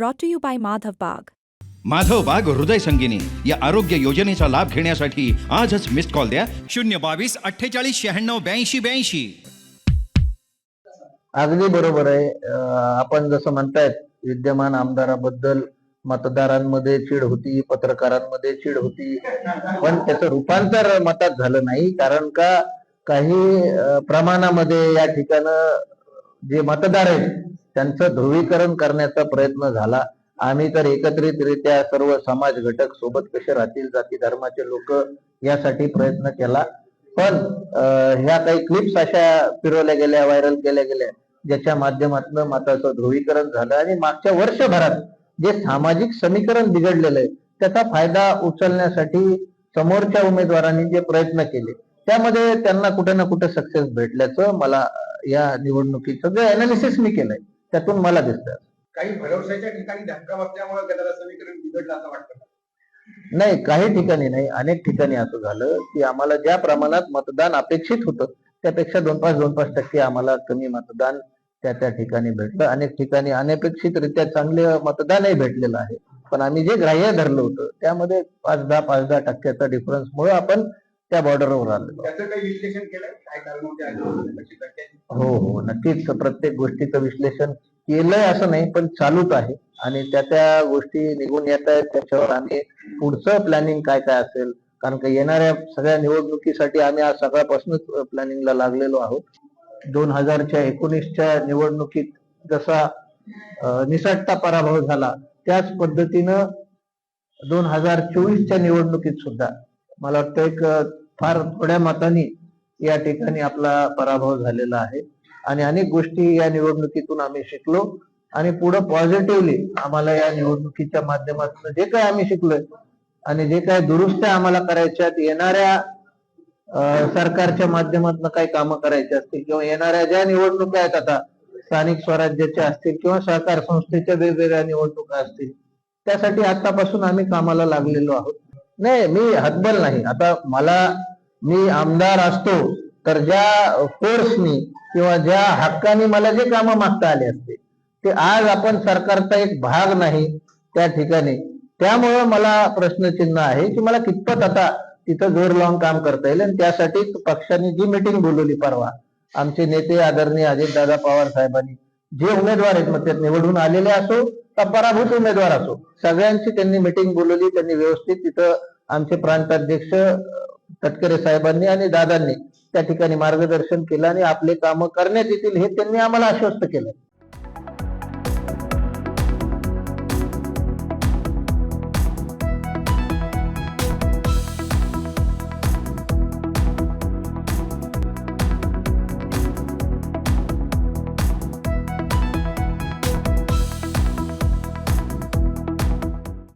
brought to you by Madhav Bagh. Madhav बाग हृदय संगिनी या आरोग्य योजनेचा लाभ घेण्यासाठी आजच मिस्ड कॉल द्या. शून्य बावीस अठ्ठेचाळीस शहाण्णव ब्याऐंशी ब्याऐंशी. अगदी बरोबर आहे. अं, आपण जसं म्हणतायत विद्यमान आमदाराबद्दल मतदारांमध्ये चीड होती पत्रकारांमध्ये चीड होती. पण त्याचं रूपांतर मतात झालं नाही कारण का काही अं, प्रमाणामध्ये या ठिकाणं जे मतदार आहेत त्यांचं ध्रुवीकरण करण्याचा प्रयत्न झाला. आम्ही तर एकत्रितरित्या सर्व समाज घटक सोबत कसे राहतील जाती धर्माचे लोक यासाठी प्रयत्न केला. पण ह्या काही क्लिप्स अशा फिरवल्या गेल्या व्हायरल केल्या गेल्या ज्याच्या माध्यमातून मताचं ध्रुवीकरण झालं आणि मागच्या वर्षभरात जे सामाजिक समीकरण बिघडलेलं आहे त्याचा फायदा उचलण्यासाठी समोरच्या उमेदवारांनी जे प्रयत्न केले त्यामध्ये त्यांना कुठे ना कुठे सक्सेस भेटल्याचं मला या निवडणुकीचं जे अनालिसिस मी केलंय. त्यातून मला दिसतं. काही भरवशाच्या ठिकाणी धक्का बसल्यामुळे गटाला समीकरण बिघडलं असं वाटतं. नाही काही ठिकाणी नाही. अनेक ठिकाणी असं झालं की आम्हाला ज्या प्रमाणात मतदान अपेक्षित होतं त्यापेक्षा दोन पाच दोन पाच टक्के आम्हाला कमी मतदान त्या त्या ठिकाणी भेटलं. अनेक ठिकाणी अनपेक्षितरित्या चांगले मतदानही भेटलेलं आहे. पण आम्ही जे ग्राह्य धरलं होतं त्यामध्ये पाच दहा पाच दहा टक्क्याचा डिफरन्स मुळे आपण त्या बॉर्डरवर आलेलो त्याचं काही विश्लेषण केलंय? काय कारण होते आणि कशी घडते हो हो. नक्कीच प्रत्येक गोष्टीचं विश्लेषण केलंय असं नाही पण चालूच आहे. आणि त्या त्या गोष्टी निघून येत आहेत. त्याच्यावर आम्ही पुढचं प्लॅनिंग काय काय असेल? कारण का येणाऱ्या सगळ्या निवडणुकीसाठी आम्ही आज सकाळपासूनच प्लॅनिंगला लागलेलो आहोत. दोन हजारच्या एकोणीसच्या निवडणुकीत जसा अं, निसटता पराभव झाला त्याच पद्धतीनं दोन हजार चोवीसच्या निवडणुकीत सुद्धा. मला वाटतं एक अं, फार थोड्या मतांनी या ठिकाणी आपला पराभव झालेला आहे. आणि अनेक गोष्टी या निवडणुकीतून आम्ही शिकलो. आणि पुढे पॉझिटिव्हली आम्हाला या निवडणुकीच्या माध्यमातून जे काय आम्ही शिकलोय आणि जे काय दुरुस्त्या आम्हाला करायच्यात येणाऱ्या सरकारच्या माध्यमातून काही कामं करायची असतील किंवा येणाऱ्या ज्या निवडणुका आहेत आता स्थानिक स्वराज्याच्या असतील किंवा सहकार संस्थेच्या वेगवेगळ्या निवडणुका असतील त्यासाठी आतापासून आम्ही कामाला लागलेलो आहोत. नाही मी हतबल नाही. आता मला मी आमदार असतो तर ज्या फोर्सनी किंवा ज्या हक्काने मला जे कामं मागता आले असते ते आज आपण सरकारचा एक भाग नाही त्या ठिकाणी. त्यामुळं मला प्रश्नचिन्ह आहे की मला कितपत आता तिथं जोर लावून काम करता येईल आणि त्यासाठी पक्षाने जी मिटिंग बोलवली परवा आमचे नेते आदरणीय अजितदादा पवार साहेबांनी जे उमेदवार आहेत मग त्यात निवडून आलेले असो का पराभूत उमेदवार असो सगळ्यांची त्यांनी मिटिंग बोलवली त्यांनी व्यवस्थित तिथं आमचे प्रांताध्यक्ष तटकरे साहेबांनी आणि दादांनी त्या ठिकाणी मार्गदर्शन केलं आणि आपले कामं करण्यात येतील हे त्यांनी आम्हाला आश्वस्त केलं.